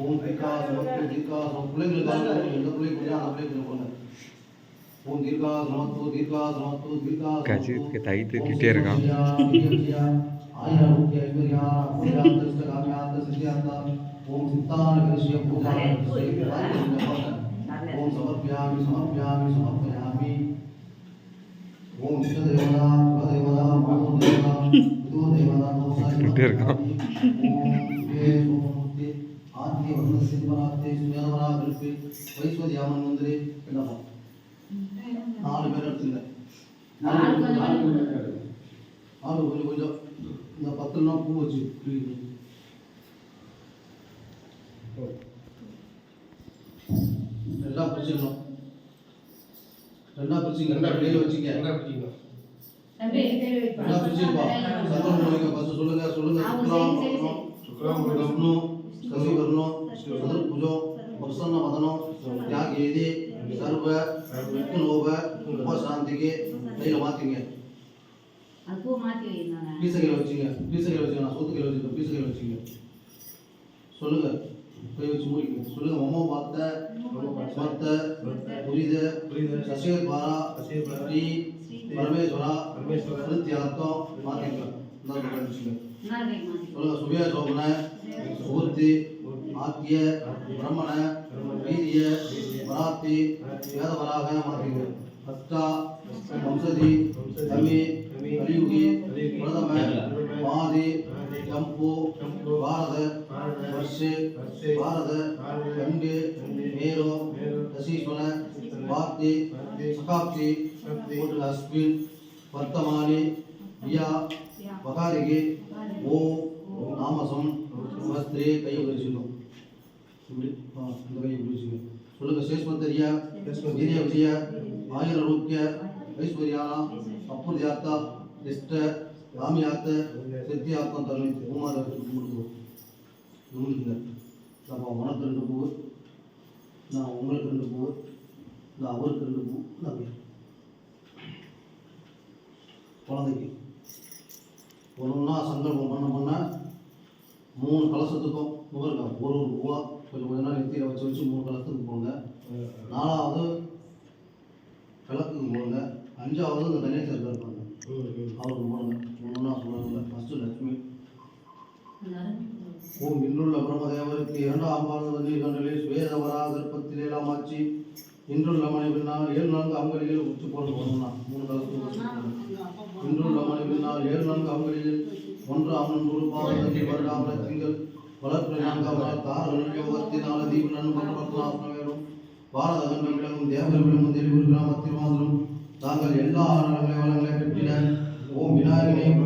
ஓம் தீர்க்கா சமத்து தீர்க்கா சம பிள்ளைங்களுக்காக எந்த பிள்ளைக்கு முடியாது அந்த பிள்ளைக்கு கொடுங்க ஓம் தீர்க்கா சமத்து தீர்க்கா சமத்து தீர்க்கா கஜித்துக்கு தை தூக்கிட்டே இருக்கான் ஆயிரம் ஐஸ்வர்யா புரியாந்த காமியாந்த சித்தியாந்த ஓம் சித்தான கரிசிய பூஜா ஓம் சமர்ப்பியாமி சமர்ப்பியாமி சமர்ப்பயாமி ஓம் இஷ்டதேவதா குலதேவதா மாதவதேவதா விதுவதேவதா சொல்லிட்டே இருக்கான். ஆத்திய வர்ண சிவராத்தே சுமேதவரா கல்பி வைஸ்வதியாமன் மந்திரி என்னப்பா நாலு பேர் எடுத்துங்க ஆளு கொஞ்சம் கொஞ்சம் இந்த பத்து நாள் பூ வச்சு. எல்லாம் பிரிச்சுக்கணும் ரெண்டா பிரிச்சுங்க ரெண்டா வெளியில வச்சுங்க எல்லாம் பிரிச்சுப்பா சக்கரம் நோய்க்கு ஃபர்ஸ்ட் சொல்லுங்க சொல்லுங்க சுக்லாம் வரணும் சுக்லாம் வரணும் சசி வரணும் சதுர் புஜம் பிரசன்ன வதனம் தியாகேதி சர்வ விஷ்ணுலோப உபசாந்திக்கு கையில் மாற்றிங்க பீசகையில் வச்சுங்க. நான் சொத்துக்கையில் வச்சுருக்கேன் பீசகையில் வச்சுங்க. சொல்லுங்க. போய் வச்சு முடிக்க சொல்லுங்க. மமோ பார்த்த ஸ்மர்த்த புரித சசியத்வாரா ஸ்ரீ பரமேஸ்வரா மாற்றிக்கலாம் இந்த வச்சுங்க. சொல்லுங்க. சுபிய சோபன சுபூர்த்தி ஆத்திய பிரம்மண வீரிய மராத்தி வேதவராக மாற்றிங்க அஷ்டா வம்சதி தமி கலியுகி பிரதம மாதி ஜம்பு பாரத வர்ஷு பாரத கண்டு மேரோ தசீஸ்வர பார்த்தி சகாப்தி போட்டு அஸ்வின் வர்த்தமானி வியா வகாரிகி ஓ நாமசம் வஸ்திரே கையை பிடிச்சிக்கணும் இப்படி ஆ இந்த கையை பிடிச்சிக்கணும் சொல்லுங்க சேஷ்மந்தரியா வீரிய விஜய? ஆயுரூக்கிய ஐஸ்வர்யானா? அப்புர்யாத்தா? இஷ்ட ராமியாத்த? சித்தியாத்தம் தருணி பூமாத கும்பிடுவோம் கும்பிடுங்க நம்ம உனக்கு ரெண்டு பூ நான் உங்களுக்கு ரெண்டு பூ நான் அவருக்கு ரெண்டு பூ நான் குழந்தைக்கு. ஒன்று ஒன்றா சங்கல்பம் பண்ண பண்ண மூணு கலசத்துக்கும் ஒரு ஒரு பூவாக கொஞ்சம் கொஞ்ச நாள் நெத்தியில் வச்சு வச்சு மூணு கலத்துக்கு போங்க நாலாவது கிழக்குக்கு போங்க அஞ்சாவது இந்த கணேசர் இருப்பாங்க அவருக்கு போடுங்க. ஒன்றா சொல்லுங்க ஃபஸ்ட்டு லட்சுமி. ஓம் இன்னுள்ள பிரம்மதேவருக்கு இரண்டாம் பாரத நீர்கண்டலில் சுவேதவரா கர்ப்பத்தில் ஏழாமாச்சு இன்றுள்ள மணி பின்னால் ஏழு நான்கு அங்கலில் உச்சி போட்டு போகணும்னா மூணு கலத்துக்கு இன்றுள்ள மணி பின்னால் ஏழு நான்கு அங்கலில் ஒன்று அம்மன் குரு பாதத்தி வருடாமல திங்கள். இருபத்தி நாலு பாரத கண்களும் தேவர்களும் தெளிவு கிராமத்திலும் தாங்கள் எல்லா நலங்களை வளங்களை பெற்றின ஓம் விநாயகனை